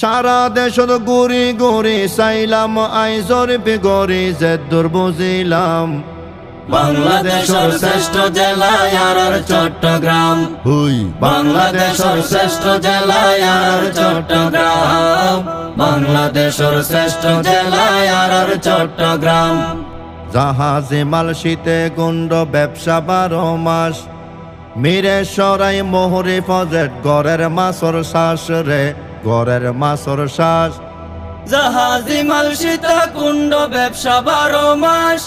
সারা দেশত গুড়ি গুড়ি চাইলাম আইজর বিগরি যে দূর বুঝিলাম বাংলাদেশের শ্রেষ্ঠ জেলা আর চট্টগ্রাম। হুই। বাংলাদেশের শ্রেষ্ঠ জেলা আর চট্টগ্রাম। বাংলাদেশের শ্রেষ্ঠ জেলা আর চট্টগ্রাম। জাহাজে মাল শীতে গুন্ড ব্যবসা বারো মাস। মিরে সরাই মোহরে ফজেট গড়ের মাসর শ্বাস রে গড়ের মাসর শ্বাস। জাহাজি মাল সীতা কুণ্ড ব্যবসা বারো মাস।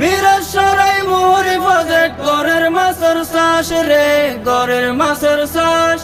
মিরসরাই মোহরি বাজেট গরের মাসের শ্বাস রে গরের মাসের শ্বাস।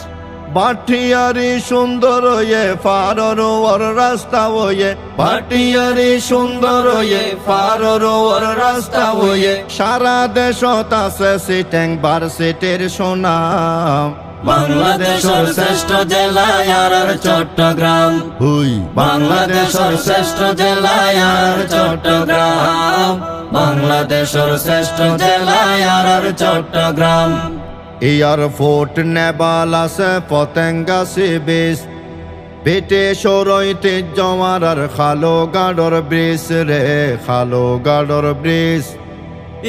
বাটিয়ারি সুন্দর ওয়ে ফারর ওর রাস্তা ওয়ে বাটিয়ারি সুন্দর ওয়ে ফারর ওর রাস্তা ওয়ে সারা দেশত আছে সিটেং বার সিটের সুনাম। বাংলাদেশের শ্রেষ্ঠ জেলা আর চট্টগ্রাম। হুই বাংলাদেশের শ্রেষ্ঠ জেলা আর চট্টগ্রাম। বাংলাদেশের শ্রেষ্ঠ জেলা আর চট্টগ্রাম। এয়ারপোর্ট নেবাল আছে পতেঙ্গা সি বিচ পেটে সরইতে জমার আর খালো গাডর ব্রিজ রে খালো গাডর ব্রিজ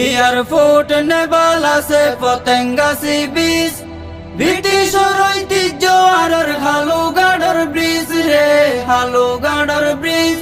এয়ারপোর্ট নেবাল আছে পতেঙ্গা সি বিচ ব্রিটিশ ঐতিহ্য আর হালু গাডর ব্রিজ রে, হালু গাডর ব্রিজ।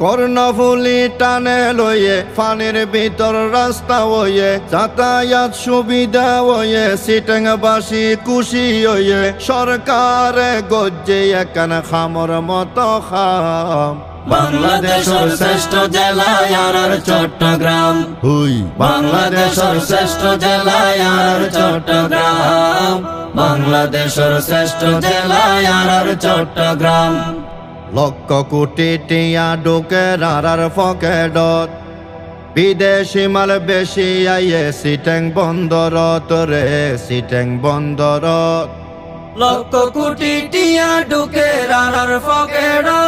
কর্ণফুলি টানে লয়ে ফানের ভিতর রাস্তা ওয়ে যাতায়াত সুবিধা ওয়ে সিটাংবাসী খুশি ওয়ে সরকারে গজ্জে একান খামর মতো খাম। বাংলাদেশের শ্রেষ্ঠ জেলা আর চট্টগ্রাম। হুই। বাংলাদেশের শ্রেষ্ঠ জেলা আর চট্টগ্রাম। বাংলাদেশের শ্রেষ্ঠ জেলা আর চট্টগ্রাম। লক্ষ কোটি টিয়া ঢুকে রারার পকেটত বিদেশি মাল বেশি আইয়ে সিটেং বন্দরত রে সিটেং বন্দরত। লক্ষ কোটি টিয়া ঢুকে রানার পকেটত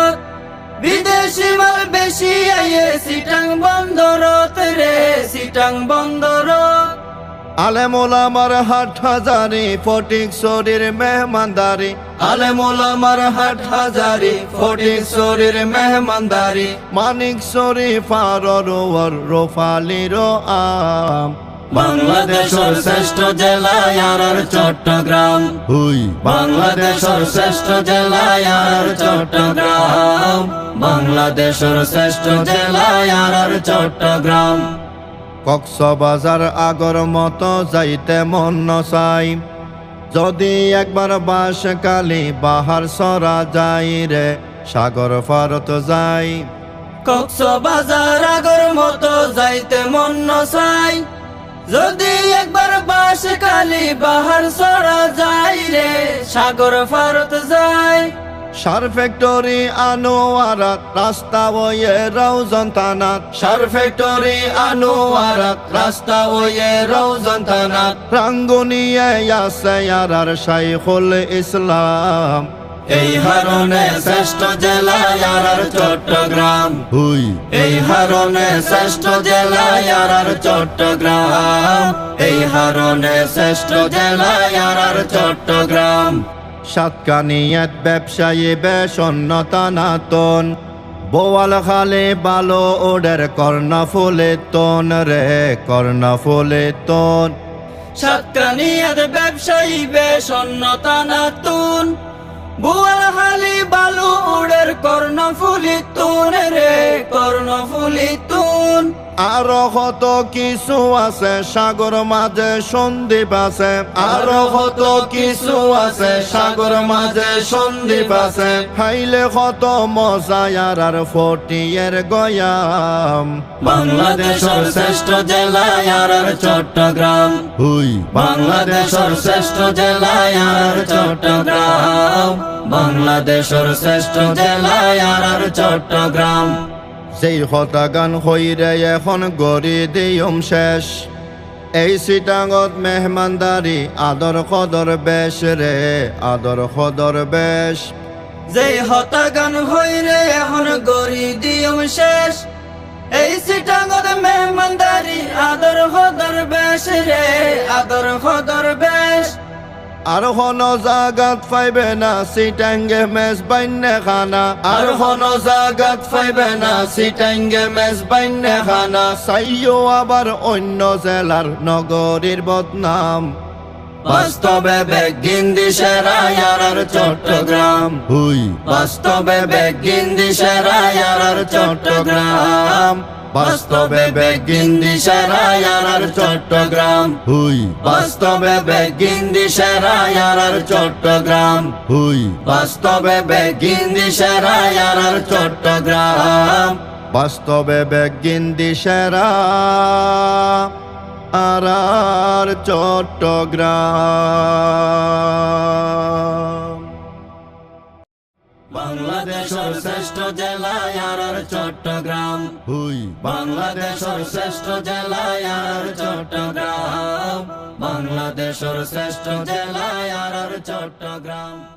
বিদেশি মাল বেশি আইয়ে সিটাং বন্দরত রে সিটাং বন্দরত। আলেমুল আমার হাট হাজারি ফটিক শরীর মেহমানদারি। আলেমুল আমার হাট হাজারি ফটিক শরীর মেহমানদারি। মানিক শরী ফারর রোফালির আম। বাংলাদেশের শ্রেষ্ঠ জেলা আর চট্টগ্রাম। হুই। বাংলাদেশের শ্রেষ্ঠ জেলা আর চট্টগ্রাম। বাংলাদেশের শ্রেষ্ঠ জেলা আর চট্টগ্রাম। কক্সবাজার আগর মতো যাইতে মন নসাই। যদি একবার বাস কালি বাহার সরা যাই রে সাগর ফারত যাই। কক্সবাজার আগর মতো যাইতে মন নসাই। যদি একবার বাস কালি বাহার সরা যাই রে সাগর ফারত যায়। সার ফ্যাক্টরি আনোয়ারাত রাস্তা ওয়ে রৌজন থানাত সার ফ্যাক্টরি আনোয়ারাত রাস্তা ওয়ে রৌজন থানাত রাঙ্গুনিয়ে আছে আর শাইখুল ইসলাম। এই হারনে শ্রেষ্ঠ জেলা আর চট্টগ্রাম। হুই। এই হারনে শ্রেষ্ঠ জেলা আর চট্টগ্রাম। এই হারনে শ্রেষ্ঠ জেলা আর চট্টগ্রাম। সাতকানিয়াত ব্যবসায়ী বেসন্নতা নাতন। বোয়াল খালে বালো ওডের কর্ণ ফুলে তন রে কর্ণ ফুলে তন সাতকানিয়ার ব্যবসায়ী বেসন্নতা নাতুন। বুয়াল হালি বালু উড়ের কর্ণফুলি তুন রে কর্ণফুলি তুন। আরও কত কিছু আছে? সাগর মাঝে সন্দীপ আছে। আরও কত কিছু আছে? সাগর মাঝে সন্দীপ আছে। খাইলে কত মজা আর ফটিয়ের গয়াম। বাংলাদেশের শ্রেষ্ঠ জেলা আর চট্টগ্রাম। হুই। বাংলাদেশের শ্রেষ্ঠ জেলা আর চট্টগ্রাম। বাংলাদেশের শ্রেষ্ঠ জেলা আর চট্টগ্রাম। যেই হতা গান হইরে এখন গড়ি দিয়ম শেষ। এই সিটাঙত মেহমানদারি আদর কদর বেশ রে, আদর কদর বেশ। যেই হতাগান হইরে এখন গরি দিয়ম শেষ। এই সিটাঙ্গদ মেহমানদারি আদর হদর বেশ রে, আদর হদর বেশ আর হন জাগাত পাইবে না সিটাঙ্গে মেস বাইনে খানা। আর হন জাগাত পাইবে না সিটাঙ্গে মেস বাইনে খানা। সাইও আবার অন্য জেলার নগরীর বদনাম। বাস্তবে বেগিন্দি সেরায়ার চট্টগ্রাম। হুই। বাস্তবে বেগিন্দি সেরায়ার চট্টগ্রাম। বাস্তবে বেগিন্দি সেরায়ার চট্টগ্রাম। হুই। বাস্তবে বেগিন্দি সেরায়ার চট্টগ্রাম। হুই। বাস্তবে বেগিন্দি সেরায়ার চট্টগ্রাম। বাস্তবে বেগিন্দি সেরা আর আর চট্টগ্রাম। বাংলাদেশের শ্রেষ্ঠ জেলায়ার চট্টগ্রাম। হুই। বাংলাদেশের শ্রেষ্ঠ জেলায়ার চট্টগ্রাম। বাংলাদেশের শ্রেষ্ঠ জেলায়ার চট্টগ্রাম।